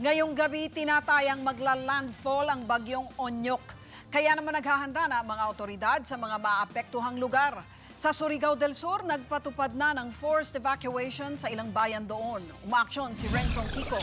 Ngayong gabi, tinatayang magla-landfall ang bagyong Onyok. Kaya naman naghahanda na mga otoridad sa mga maapektuhang lugar. Sa Surigao del Sur, nagpatupad na ng forced evacuation sa ilang bayan doon. Umaaksyon si Renson Kiko.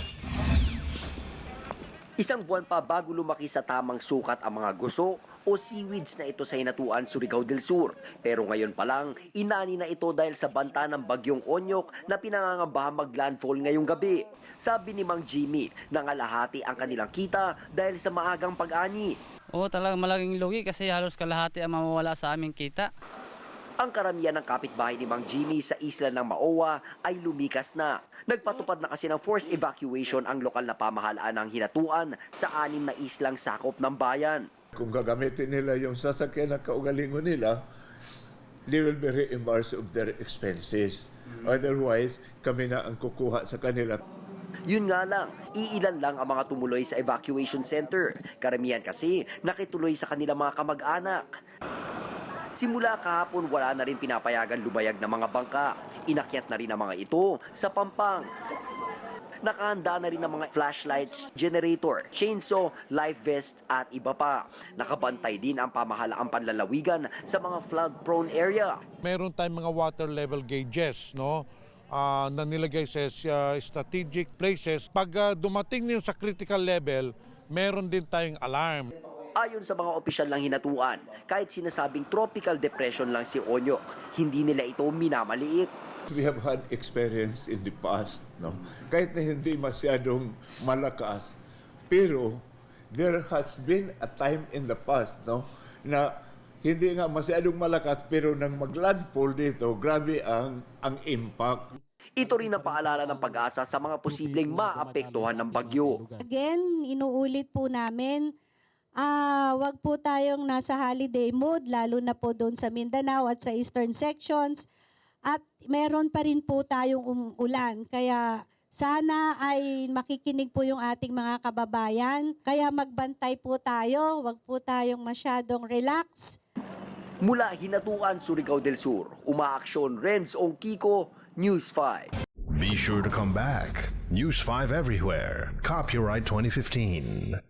Isang buwan pa bago lumaki sa tamang sukat ang mga guso o seaweeds na ito sa Hinatuan, Surigao del Sur. Pero ngayon pa lang, inani na ito dahil sa banta ng bagyong Onyok na pinangangambahan mag-landfall ngayong gabi. Sabi ni Mang Jimmy, nangalahati ang kanilang kita dahil sa maagang pag-ani. Oo, talagang malaking lugi kasi halos kalahati ang mawawala sa aming kita. Ang karamihan ng kapitbahay ni Mang Jimmy sa isla ng Maowa ay lumikas na. Nagpatupad na kasi ng forced evacuation ang lokal na pamahalaan ng Hinatuan sa anim na islang sakop ng bayan. Kung gagamitin nila yung sasakyan na kaugalingon nila, they will be reimbursed of their expenses. Otherwise, kami na ang kukuha sa kanila. Yun nga lang, iilan lang ang mga tumuloy sa evacuation center. Karamihan kasi nakituloy sa kanilang mga kamag-anak. Simula kahapon wala na rin pinapayagan lumayag ng mga bangka. Inakyat na rin ang mga ito sa Pampang. Nakahanda na rin ang mga flashlights, generator, chainsaw, life vest at iba pa. Nakabantay din ang pamahalaang panlalawigan sa mga flood-prone area. meron tayong mga water level gauges, no? ah, na nilagay sa uh, strategic places. Pag ah, dumating niyo sa critical level, meron din tayong alarm. Ayon sa mga opisyal ng hinatuan, kahit sinasabing tropical depression lang si Onyok, hindi nila ito minamaliit. We have had experience in the past, no? Kahit na hindi masyadong malakas, pero there has been a time in the past, no? Na hindi nga masyadong malakas, pero nang maglandfall dito, grabe ang ang impact. Ito rin ang paalala ng pag-asa sa mga posibleng maapektuhan ng bagyo. Again, inuulit po namin, ah, wag po tayong nasa holiday mood, lalo na po doon sa Mindanao at sa eastern sections. At meron pa rin po tayong umulan. Kaya sana ay makikinig po yung ating mga kababayan. Kaya magbantay po tayo, wag po tayong masyadong relax. Mula Hinatuan, Surigao del Sur, umaaksyon Renz Ongkiko, News 5. Be sure to come back. News 5 everywhere. Copyright 2015.